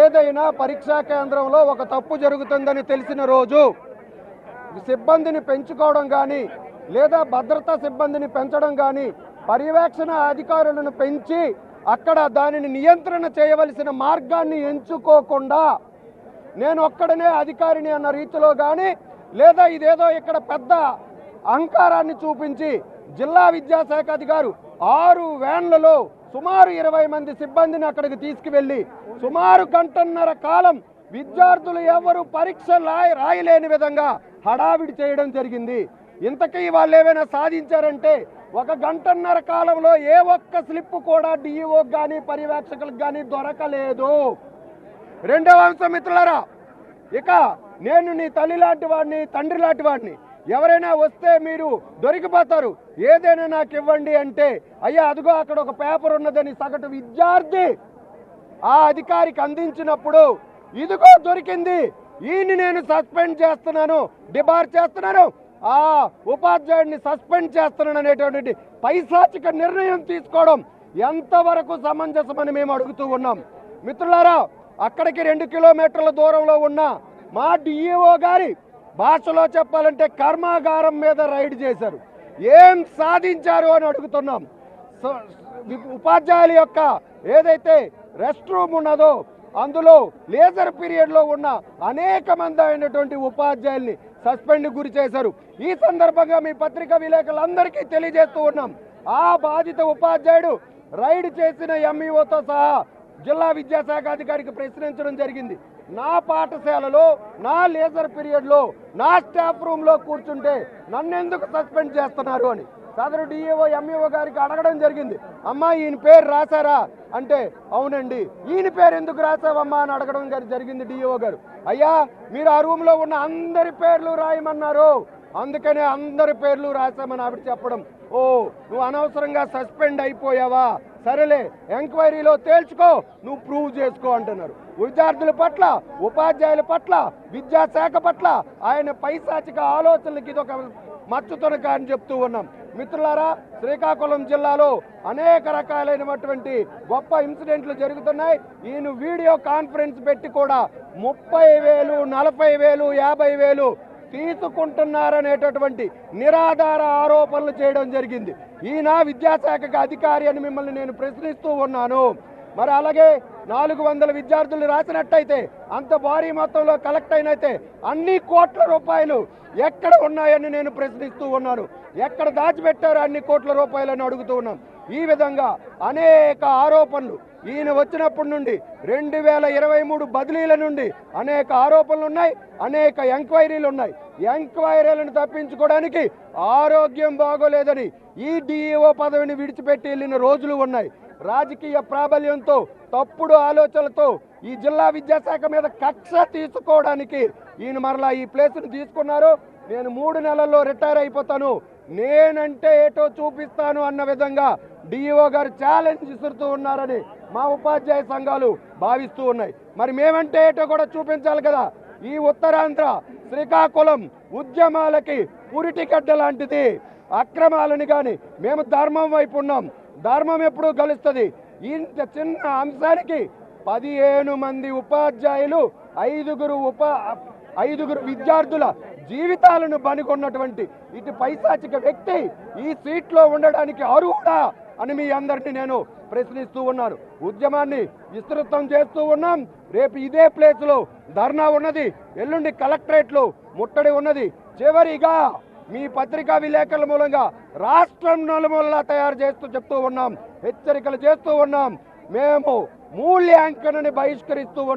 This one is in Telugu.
ఏదైనా పరీక్షా కేంద్రంలో ఒక తప్పు జరుగుతుందని తెలిసిన రోజు సిబ్బందిని పెంచుకోవడం కానీ లేదా భద్రతా సిబ్బందిని పెంచడం కానీ పర్యవేక్షణ అధికారులను పెంచి అక్కడ దానిని నియంత్రణ చేయవలసిన మార్గాన్ని ఎంచుకోకుండా నేను ఒక్కడనే అధికారిని అన్న రీతిలో కానీ లేదా ఇదేదో ఇక్కడ పెద్ద అహంకారాన్ని చూపించి జిల్లా విద్యాశాఖ అధికారు ఆరు వ్యాన్లలో సుమారు ఇరవై మంది సిబ్బందిని అక్కడికి తీసుకువెళ్ళి సుమారు గంటన్నర కాలం విద్యార్థులు ఎవరు పరీక్ష రాయలేని విధంగా హడావిడి చేయడం జరిగింది. ఇంతకీ వాళ్ళు ఏమైనా సాధించారంటే ఒక గంటన్నర కాలంలో ఏ ఒక్క స్లిప్ కూడా డిఈఓ కానీ పర్యవేక్షకులకు కానీ దొరకలేదు. రెండవ అంశం మిత్రులరా ఇక నేను నీ తల్లి లాంటి వాడిని తండ్రి లాంటి వాడిని ఎవరైనా వస్తే మీరు దొరికిపోతారు. ఏదైనా నాకు ఇవ్వండి అంటే అయ్యా అదిగో అక్కడ ఒక పేపర్ ఉన్నదని సగటు విద్యార్థి ఆ అధికారికి అందించినప్పుడు ఇదిగో దొరికింది. ఈయన్ని నేను సస్పెండ్ చేస్తున్నాను. డిబార్ చేస్తున్నాను. ఆ ఉపాధ్యాయుడిని సస్పెండ్ చేస్తున్నాను అనేటువంటి పైశాచిక నిర్ణయం తీసుకోవడం ఎంతవరకు సమంజసమని మేము అడుగుతూ ఉన్నాం. మిత్రులారా అక్కడికి రెండు కిలోమీటర్ల దూరంలో ఉన్న మా డిఈఓ గారి భాషలో చెప్పాలంటే కర్మాగారం మీద రైడ్ చేశారు. ఏం సాధించారు అని అడుగుతున్నాం. ఉపాధ్యాయుల యొక్క ఏదైతే రెస్ట్ రూమ్ ఉన్నదో అందులో లేజర్ పీరియడ్లో ఉన్న అనేక మంది అయినటువంటి ఉపాధ్యాయుల్ని సస్పెండ్ గురి చేశారు. ఈ సందర్భంగా మీ పత్రికా విలేకరులందరికీ తెలియజేస్తూ ఉన్నాం. ఆ బాధిత ఉపాధ్యాయుడు రైడ్ చేసిన ఎంఈఓతో సహా జిల్లా విద్యాశాఖ అధికారికి ప్రశ్నించడం జరిగింది. నా పాఠశాలలో నా లేజర్ పీరియడ్లో నా స్టాఫ్ రూమ్లో కూర్చుంటే నన్నెందుకు సస్పెండ్ చేస్తున్నారు అని? సదరు డిఏఓ ఎంఈఓ గారికి అడగడం జరిగింది. అమ్మా ఈయన పేరు రాశారా? అంటే అవునండి. ఈయన పేరు ఎందుకు రాసావమ్మా అని అడగడం జరిగింది డిఓ గారు. అయ్యా మీరు ఆ రూమ్లో ఉన్న అందరి పేర్లు రాయమన్నారు. అందుకనే అందరి పేర్లు రాశామని ఆవిడ చెప్పడం. ఓ నువ్వు అనవసరంగా సస్పెండ్ అయిపోయావా? సరేలే ఎంక్వైరీలో తేల్చుకో. నువ్వు ప్రూవ్ చేసుకో అంటున్నారు. విద్యార్థుల పట్ల ఉపాధ్యాయుల పట్ల విద్యాశాఖ పట్ల ఆయన పైశాచిక ఆలోచనలకి ఇది ఒక మచ్చుతునక అని చెప్తూ ఉన్నాం. మిత్రులారా శ్రీకాకుళం జిల్లాలో అనేక రకాలైనటువంటి గొప్ప ఇన్సిడెంట్లు జరుగుతున్నాయి. ఈయన వీడియో కాన్ఫరెన్స్ పెట్టి కూడా ముప్పై వేలు నలభై వేలు యాభై వేలు తీసుకుంటున్నారనేటటువంటి నిరాధార ఆరోపణలు చేయడం జరిగింది. ఈయన విద్యాశాఖకి అధికారి అని మిమ్మల్ని నేను ప్రశ్నిస్తూ ఉన్నాను. మరి అలాగే నాలుగు వందల విద్యార్థులు రాసినట్టయితే అంత భారీ మొత్తంలో కలెక్ట్ అయినైతే అన్ని కోట్ల రూపాయలు ఎక్కడ ఉన్నాయని నేను ప్రశ్నిస్తూ ఉన్నాను. ఎక్కడ దాచిపెట్టారు అన్ని కోట్ల రూపాయలని అడుగుతూ ఉన్నాం. ఈ విధంగా అనేక ఆరోపణలు. ఈయన వచ్చినప్పటి నుండి రెండు వేల ఇరవై మూడు బదిలీల నుండి అనేక ఆరోపణలు ఉన్నాయి అనేక ఎంక్వైరీలు ఉన్నాయి. ఎంక్వైరీలను తప్పించుకోవడానికి ఆరోగ్యం బాగోలేదని ఈ డిఈఓ పదవిని విడిచిపెట్టి వెళ్ళిన రోజులు ఉన్నాయి. రాజకీయ ప్రాబల్యంతో తప్పుడు ఆలోచనలతో ఈ జిల్లా విద్యాశాఖ మీద కక్ష తీసుకోవడానికి ఈయన మరలా ఈ ప్లేస్ను తీసుకున్నారు. నేను మూడు నెలల్లో రిటైర్ అయిపోతాను. నేనంటే ఏటో చూపిస్తాను అన్న విధంగా డిఈఓ గారు ఛాలెంజ్ విసురుతూ ఉన్నారని మా ఉపాధ్యాయ సంఘాలు భావిస్తూ ఉన్నాయి. మరి మేమంటే ఏటో కూడా చూపించాలి కదా? ఈ ఉత్తరాంధ్ర శ్రీకాకుళం ఉద్యమాలకి పురిటిగడ్డ లాంటిది. అక్రమాలని కానీ మేము ధర్మం వైపు ఉన్నాం. ధర్మం ఎప్పుడు కలుస్తుంది ఇంత చిన్న అంశానికి పదిహేను మంది ఉపాధ్యాయులు ఐదుగురు ఉప ఐదుగురు విద్యార్థుల జీవితాలను బనికొన్నటువంటి ఇటు పైశాచిక వ్యక్తి ఈ సీట్లో ఉండడానికి అర్హుడా అని మీ అందరినీ నేను ప్రశ్నిస్తూ ఉన్నాను. ఉద్యమాన్ని విస్తృతం చేస్తూ ఉన్నాం. రేపు ఇదే ప్లేస్లో ధర్నా ఉన్నది. ఎల్లుండి కలెక్టరేట్లో ముట్టడి ఉన్నది. చివరిగా మీ పత్రికా విలేకరుల మూలంగా రాష్ట్రం నలుమూలలా తయారు చేస్తూ చెప్తూ ఉన్నాం హెచ్చరికలు చేస్తూ ఉన్నాం. మేము మూల్యాంకనని బహిష్కరిస్తూ ఉన్నాం.